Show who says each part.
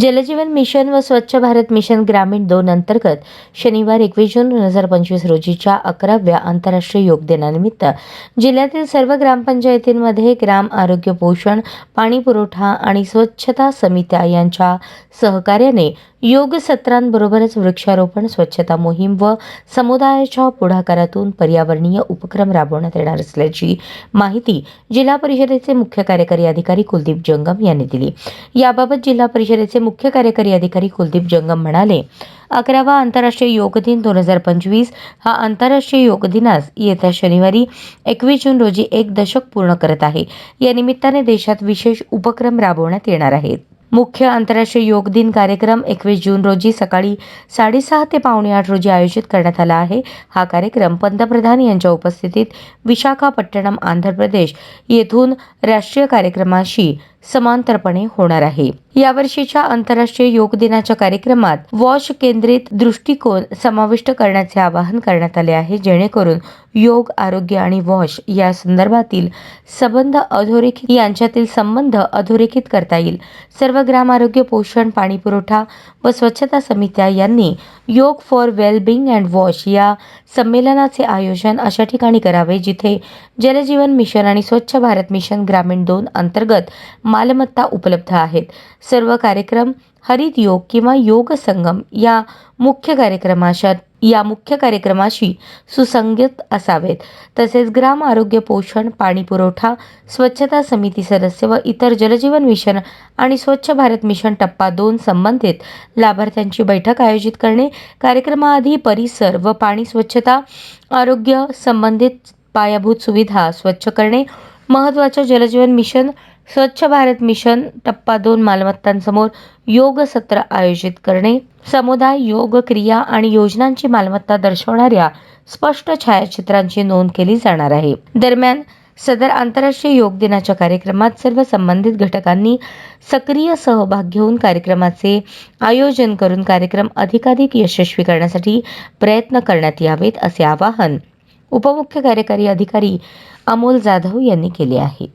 Speaker 1: जलजीवन mission व स्वच्छ Bharat mission ग्रामीण दोन अंतर्गत शनिवार एकवीस जून दोन हजार पंचवीस रोजीच्या अकराव्या आंतरराष्ट्रीय योग दिनानिमित्त जिल्ह्यातील सर्व ग्रामपंचायतींमध्ये ग्राम आरोग्य पोषण पाणी पुरवठा आणि स्वच्छता समित्या यांच्या सहकार्याने योग सत्रांबरोबरच वृक्षारोपण स्वच्छता मोहीम व समुदायाच्या पुढाकारातून पर्यावरणीय उपक्रम राबवण्यात येणार असल्याची माहिती जिल्हा परिषदेचे मुख्य कार्यकारी अधिकारी कुलदीप जंगम यांनी दिली. याबाबत जिल्हा परिषदेचे मुख्य कार्यकारी अधिकारी कुलदीप जंगम म्हणाले अकरावा आंतरराष्ट्रीय योग दिन दोन हजार पंचवीस हा आंतरराष्ट्रीय योग दिनास येत्या शनिवारी एकवीस जून रोजी एक दशक पूर्ण करत आहे. या निमित्ताने देशात विशेष उपक्रम राबवण्यात येणार आहेत. मुख्य आंतरराष्ट्रीय योग दिन कार्यक्रम एकवीस जून रोजी सकाळी साडेसहा ते पावणे आठ रोजी आयोजित करण्यात आला आहे. हा कार्यक्रम पंतप्रधान यांच्या उपस्थितीत विशाखापट्टणम आंध्र प्रदेश येथून राष्ट्रीय कार्यक्रमाशी समांतरपणे होणार आहे. यावर्षीच्या आंतरराष्ट्रीय योग दिनाच्या कार्यक्रमात वॉश केंद्रित दृष्टिकोन समाविष्ट करण्याचे आवाहन करण्यात आले आहे. जेणेकरून योग आरोग्य आणि वॉश या संदर्भातील संबंध अधोरेखित यांच्यातील संबंध अधोरेखित करता येईल. सर्व ग्राम आरोग्य पोषण पाणी पुरवठा व स्वच्छता समित्या यांनी योग फॉर वेलबिंग अँड वॉश या संमेलनाचे आयोजन अशा ठिकाणी करावे जिथे जलजीवन मिशन आणि स्वच्छ भारत मिशन ग्रामीण दोन अंतर्गत मालमत्ता उपलब्ध आहेत. सर्व कार्यक्रम हरित योग किंवा योग संगम या मुख्य कार्यक्रमाशा या मुख्य कार्यक्रमाशी सुसंगत असावेत. तसेच ग्राम आरोग्य पोषण पाणी पुरवठा स्वच्छता समिती सदस्य व इतर जलजीवन मिशन आणि स्वच्छ भारत मिशन टप्पा दोन संबंधित लाभार्थ्यांची बैठक आयोजित करणे कार्यक्रमाआधी परिसर व पाणी स्वच्छता आरोग्य संबंधित पायाभूत सुविधा स्वच्छ करणे महत्त्वाच्या जलजीवन मिशन स्वच्छ भारत मिशन टप्पा दोन मालमत्तांसमोर योग सत्र आयोजित करणे. समुदाय योग क्रिया आणि योजनांची मालमत्ता दर्शवणाऱ्या स्पष्ट छायाचित्रांची नोंद केली जाणार आहे. दरम्यान सदर आंतरराष्ट्रीय योग दिनाच्या कार्यक्रमात सर्व संबंधित घटकांनी सक्रिय सहभाग घेऊन कार्यक्रमाचे आयोजन करून कार्यक्रम अधिकाधिक यशस्वी करण्यासाठी प्रयत्न करण्यात यावेत असे आवाहन उपमुख्य कार्यकारी अधिकारी अमोल जाधव यांनी केले आहे.